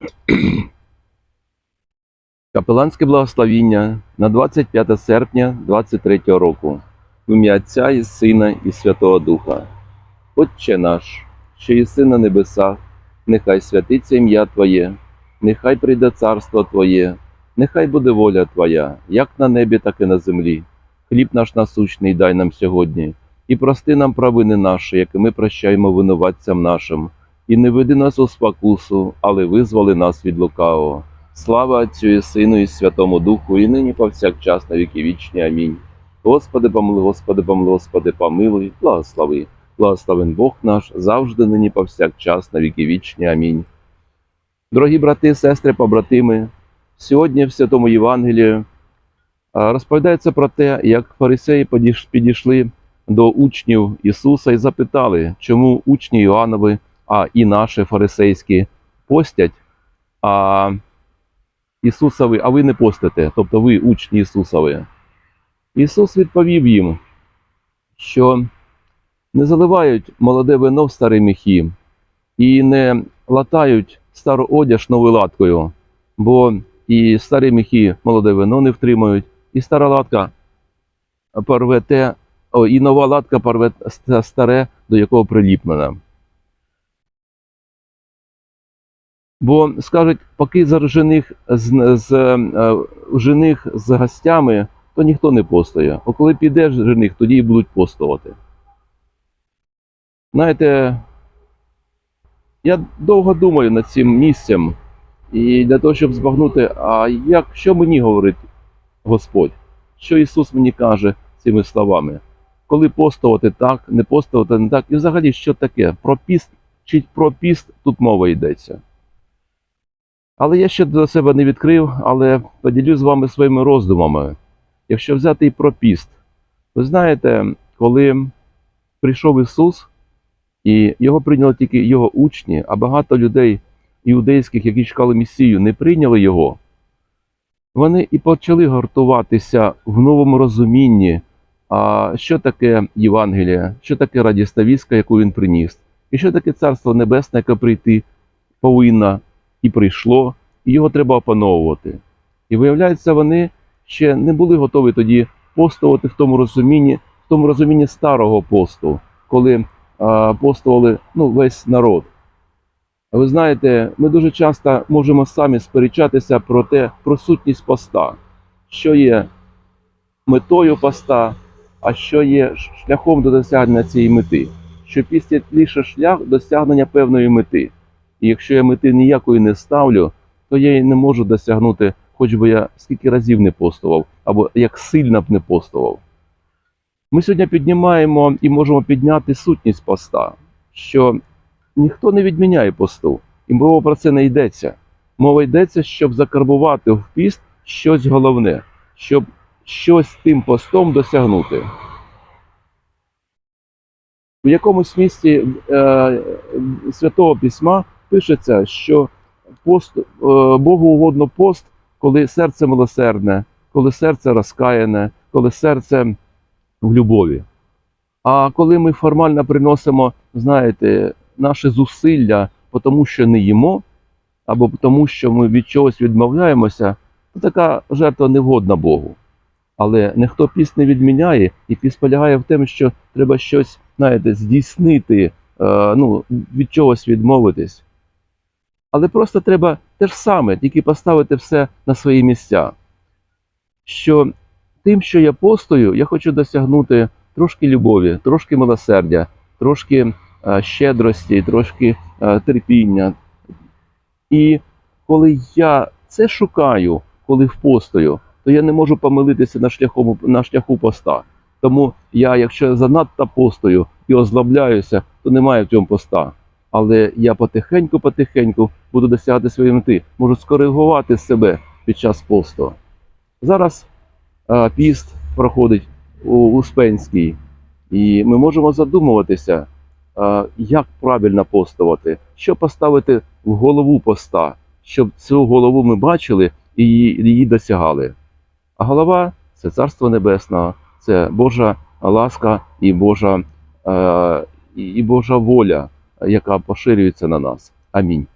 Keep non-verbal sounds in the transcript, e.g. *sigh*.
*clears throat* Капеланське благословіння на 25 серпня 23 року. В ім'я Отця і Сина і Святого Духа. Отче наш, що єси на небесах, нехай святиться ім'я Твоє, нехай прийде царство Твоє, нехай буде воля Твоя, як на небі, так і на землі. Хліб наш насущний дай нам сьогодні, і прости нам провини наші, які ми прощаємо винуватцям нашим, і не веди нас у спокусу, але визволи нас від лукавого. Слава Отцю і Сину і Святому Духу, і нині повсякчас на віки вічні. Амінь. Господи, помилуй, Господи, помилуй, Господи, помилуй, благослови. Благословен Бог наш, завжди нині повсякчас на віки вічні. Амінь. Дорогі брати, сестри, побратими, сьогодні в Святому Євангелії розповідається про те, як фарисеї підійшли до учнів Ісуса і запитали, чому учні Іоаннови, а і наші фарисейські постять, а Ісусові, а ви не постите, тобто ви учні Ісусові. Ісус відповів їм, що не заливають молоде вино в старі міхи і не латають стару одяж новою латкою, бо і старі міхи молоде вино не втримають, і стара латка порве те, і нова латка порве старе, до якого приліпнена. Бо скажуть, поки за жених з, з е, жених з гостями, то ніхто не постає. А коли піде жених, тоді і будуть постувати. Знаєте, я довго думаю над цим місцем, і для того, щоб збагнути, а як що мені говорить Господь, що Ісус мені каже цими словами, коли постувати так, не постувати не так, і взагалі що таке? Про піст чи про піст тут мова йдеться. Але я ще до себе не відкрив, але поділюсь з вами своїми роздумами. Якщо взяти і про піст, ви знаєте, коли прийшов Ісус, і його прийняли тільки його учні, а багато людей іудейських, які чекали Месію, не прийняли його, вони і почали гуртуватися в новому розумінні, а що таке Євангелія, що таке радісна вістка, яку він приніс, і що таке Царство Небесне, яке прийти повинно і прийшло, і його треба опановувати. І виявляється, вони ще не були готові тоді постувати в тому розумінні, в тому розумінні старого посту, коли а, постували ну, весь народ. Ви знаєте, ми дуже часто можемо самі сперечатися про те, про сутність поста, що є метою поста, а що є шляхом до досягнення цієї мети. Що піст лише шлях досягнення певної мети. І якщо я мети ніякої не ставлю, то я її не можу досягнути, хоч би я скільки разів не постував, або як сильно б не постував. Ми сьогодні піднімаємо і можемо підняти сутність поста, що ніхто не відміняє посту, і мова про це не йдеться. Мова йдеться, щоб закарбувати в піст щось головне, щоб щось тим постом досягнути. В якомусь місці е, Святого Письма пишеться, що пост, е, Богу угодно пост, коли серце милосердне, коли серце розкаяне, коли серце в любові. А коли ми формально приносимо, знаєте, наші зусилля, тому що не їмо, або тому, що ми від чогось відмовляємося, то така жертва не вгодна Богу. Але ніхто піст не відміняє, і піст полягає в тому, що треба щось, знаєте, здійснити, е, ну, від чогось відмовитись. Але просто треба те ж саме, тільки поставити все на свої місця. Що тим, що я постою, я хочу досягнути трошки любові, трошки милосердя, трошки е, щедрості, трошки е, терпіння. І коли я це шукаю, коли впостою, то я не можу помилитися на шляху, на шляху поста. Тому я, якщо занадто постою і озлобляюся, то немає в цьому поста. Але я потихеньку-потихеньку буду досягати своєї мети, можу скоригувати себе під час посту. Зараз е, піст проходить у Успенський, і ми можемо задумуватися, е, як правильно постувати, що поставити в голову поста, щоб цю голову ми бачили і її, її досягали. А голова це Царство Небесне, це Божа ласка і Божа, е, і і Божа воля, яка поширюється на нас. Амінь.